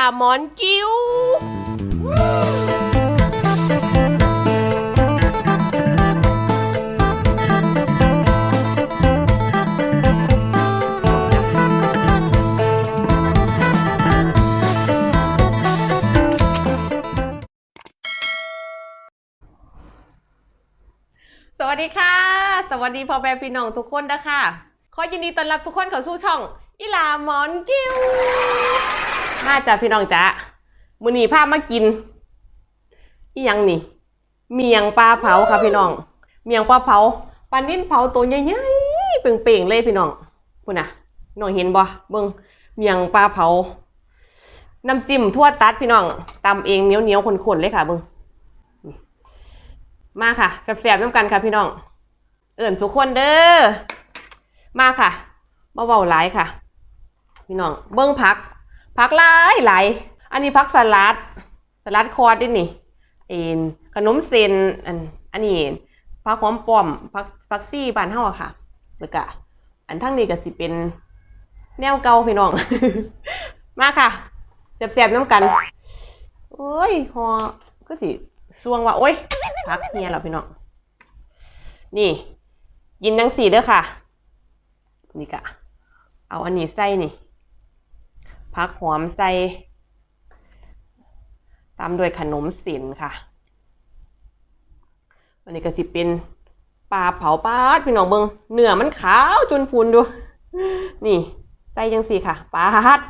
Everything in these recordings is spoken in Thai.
าหมอนกิ้วสวัสดีค่ะ สวัสดีพ่อแม่พี่น้องทุกคนนะคะ ขอยินดีต้อนรับทุกคนเข้าสู่ช่อง อีลามอนกิ้ว มาจ้ะพี่น้องจ้ะมื้อนี้พามากินอีหยังนี่ เมียงปลาเผาค่ะพี่น้อง เมียงปลาเผาปลานิ่นเผาตัวใหญ่ๆเป่งๆเลยพี่น้องคุณน่ะน้องเห็นบ่เบิ่งเมียงปลาเผา น้ำจิ้มทั่วตัดพี่น้องตำเองเหนียวๆข้นๆเลยค่ะเบิ่งมาค่ะแสบๆน้ำกันค่ะพี่น้อง เอิ่นทุกคนเด้อมาค่ะเบาๆหลายค่ะ พี่น้องเบิ้งผัก ผักหลายหลายอันนี้ผักสลัด สลัดคอร์ดด้นี่เอ็นขนมเซนอันอันนี้ผักหอมป้อมผักผักซี่บานเฮาอะค่ะแล้วก็อันทั้งนี้ก็สิเป็นแนวเก่าพี่น้อง มาค่ะแสบๆน้ำกัน โอ้ยหอก็สิสวงว่า โอ้ยพักเฮียเราพี่น้อง นี่ ยินทั้งสี่เด้อค่ะ นี่กะ เอาอันนี้ใส่นี่ พักหอมใส่ตามด้วยขนมสียนค่ะอันนี้ก็สิเป็นปลาเผาปลาพี่น้องเบิงเนื้อมันขาวจนฟูนดู นี่ใส่จังสี่ค่ะปลาด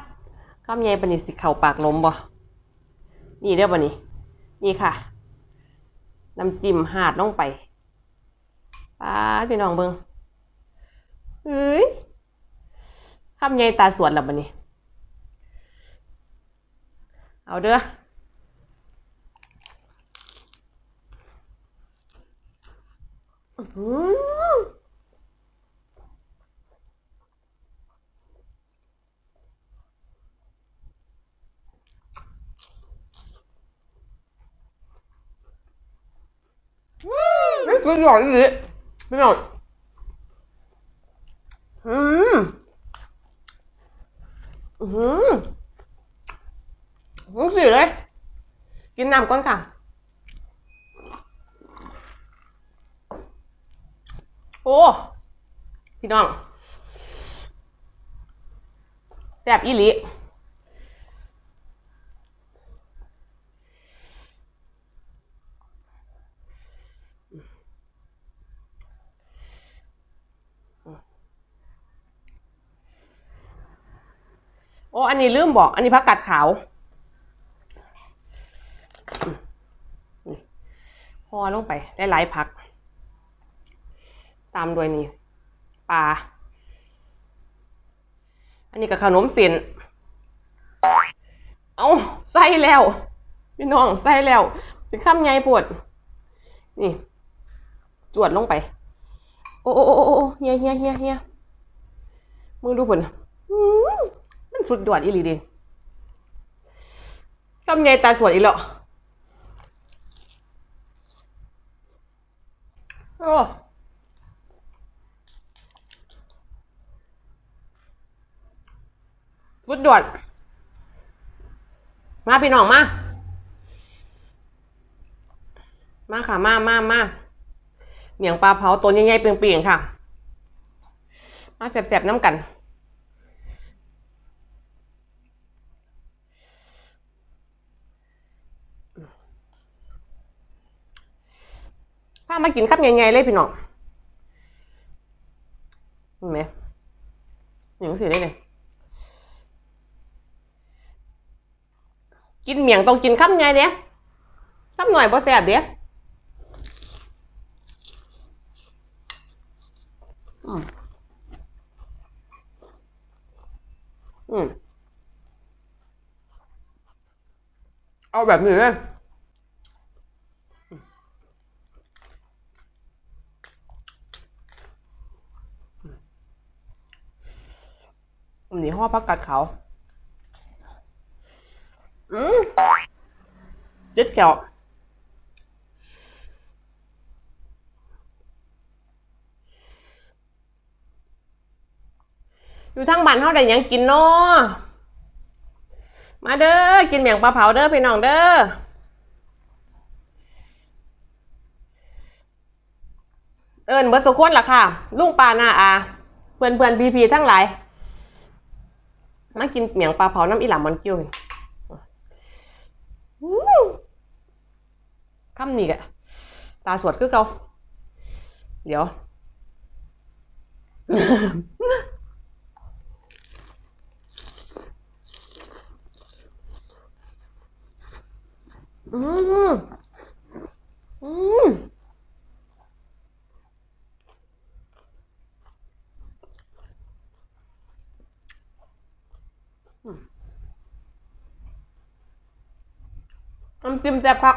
ข้ามใหญ่ปนนี้สิเข่าปากลมบ่นี่เด้อบ่นี่นี่ค่ะน้ำจิ้มหาดลงไปป้าพี่น้องเบิงเฮ้ยคำใหญ่ตาสวนแล้วบันนี้ เอาเด้ออื้อหือไม่กินหรอกอีกพี่น้องอืมอือหือ รู้สิเลย กินน้ำก่อนค่ะโอ้พี่น้องแซ่บอีหลีโอ้ อันนี้ลืมบอก อันนี้ผักกาดขาว พอลงไปได้หลายผัก ตามด้วยนี่ปลาอันนี้กับขนมเส้นเอาใส่แล้วพี่น้องใส่แล้วสิข้ามไงปวด นี่ จวดลงไป โอ้โอ้โอ้โอ้เฮียเฮียเฮียเฮียมึงดูผลมันสุดยอดอีหลีเดิทำไงตาสวยอีหรอ โอ้สุดยอดมาพี่น้องมามาค่ะมามามาเหนียงปลาเผาตัวใหญ่ๆเปลี่ยนๆค่ะ มาแสบๆน้ำกันามากินครับใหญ่ๆเลยพี่น้องเห็นไหมอย่างสิได้เลยกินเมียงต้องกินคำใหญ่เด้คำหน่อยบ่แซ่บเด้อืมอืมเอาแบบนี้เลย อันนี้ห่อผักกาดเขาอืมเจ็ดแก้วอยู่ทางบ้านเฮาได้ยังกินเนาะมาเด้อ กินเมียงปลาเผาเด้อพี่น้องเด้อ เอิญเบิร์ตสุคนล่ะค่ะ ลุงปานาอา เพื่อนเพื่อนพีพีทั้งหลาย มากินเมียงปลาเผาน้ำอีหลามันเกิ้วนี่อู้คำนี้กะตาสวดคือเกาเดี๋ยว อืมอืมำจิ้มแซ่บคัก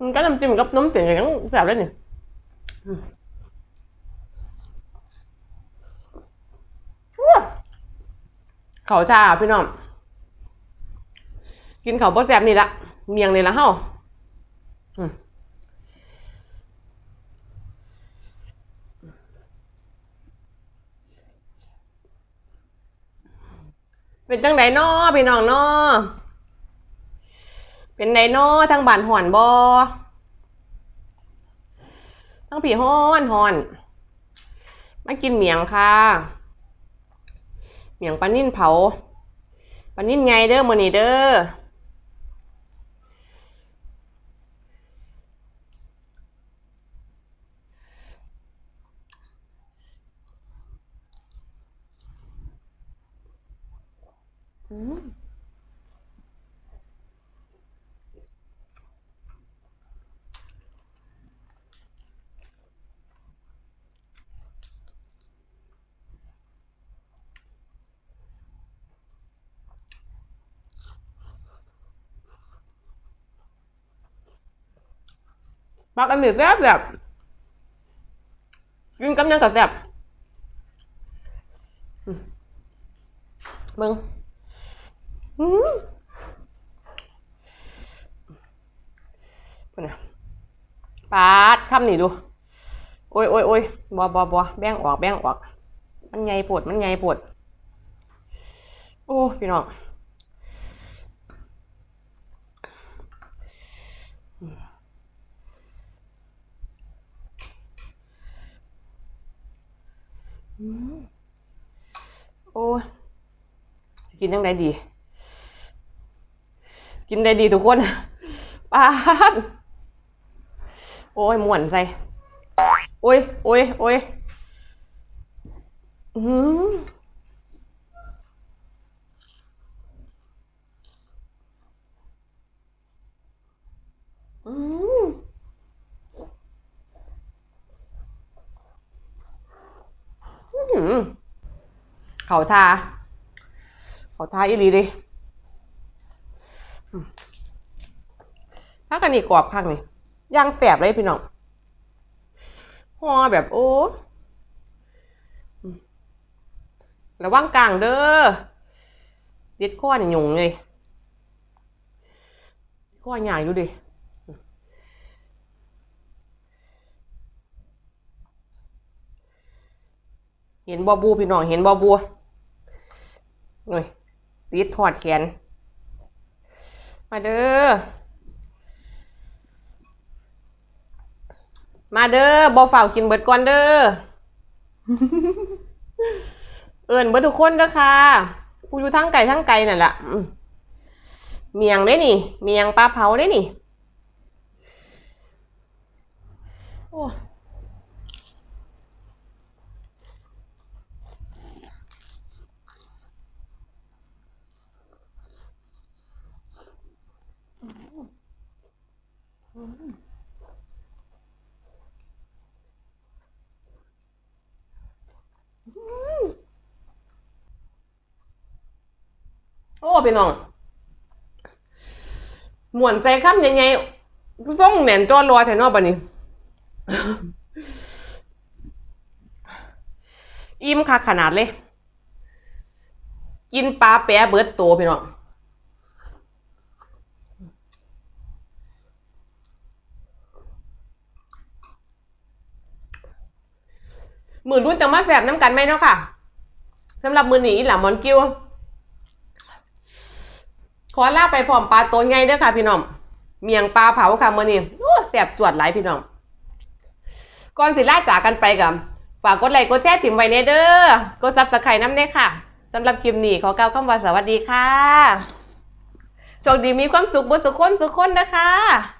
มันก็น้ำจิ้มกับน้ำเสียงอย่างแซ่บเลยนี่เขาชาพี่น้อง กินเขาบ่แซ่บนี่ละเมียงนี่ละเฮาอืม เป็นจังไดนอพี่น้องนอเป็นไดนอทางบ้านห่อนบอทั้งผีห้อนห่อนมากินเหมียงค่ะ เหมียงปลานิ่นเผาปลานิ่นไงเด้อมือนี้เด้อม ปลากันนี่แซ่บแบบกินกับยังก็แซ่บมเบิ่งอืมนะปาดคำนี่ดู โอ้ยโอ้ยโอ้ยบัวบัวบัวแบ่งออก แบ่งออก มันใหญ่ปวด มันใหญ่ปวด โอ้ พี่น้อง อืม โอ้ยกินยังไงดี กินได้ดีทุกคนปาดโอ้ยม่วนใจโอ้ยโอ้ยโอ้ยอืมอืมอื้อหือ เขาทาเขาทาอีหลีดิถ้ากันนี่กรอบข้างนี่ย่างแสบเลยพี่น้องห่อแบบโอ้ระวังกลางเด้อเด็ดข้อนี่หยุ่งเลยข้อใหญ่ดูดิเห็นบอบูพี่น้องเห็นบอบู หน่อยติดถอดแขน มาเด้อ มาเด้อบอฝ่าวกินเบิดก่อนเด้อ เอิญเบิดทุกคนเด้อค่ะผู้อยู่ทั้งไก่ทั้งไก่นั่นแหละเมียงได้นี่ เมียงปลาเผาได้นี่ โอ้ โอ้พี่น้องหมวนใส่คำยังไงส่งแหนนจอรอแถวนอกบันนี้อิ่มคักขนาดเลย กินปลาแปะเบิดโตพี่น้อง มือรุ่นจะมาแสบน้ำกันไหมเนาะค่ะสำหรับมือหนีหล่ะหมอนกิ้วขอลาไปพร้อมปลาตัวใหญ่เด้อค่ะ พี่น้องเมียงปลาเผาค่ะมือนี้โอ้แสบจวดหลายพี่น้องก่อนสิลาจากกันไปกับฝากกดไลค์กดแชร์ถิ่มไว้เนเด้อกดซับสไครต์น้ำเด้ค่ะสำหรับคลิปนี้ขอกล่าวคำว่าสวัสดีค่ะโชคดีมีความสุขบนสุขคนสุขคนนะคะ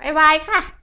บ๊ายบายค่ะ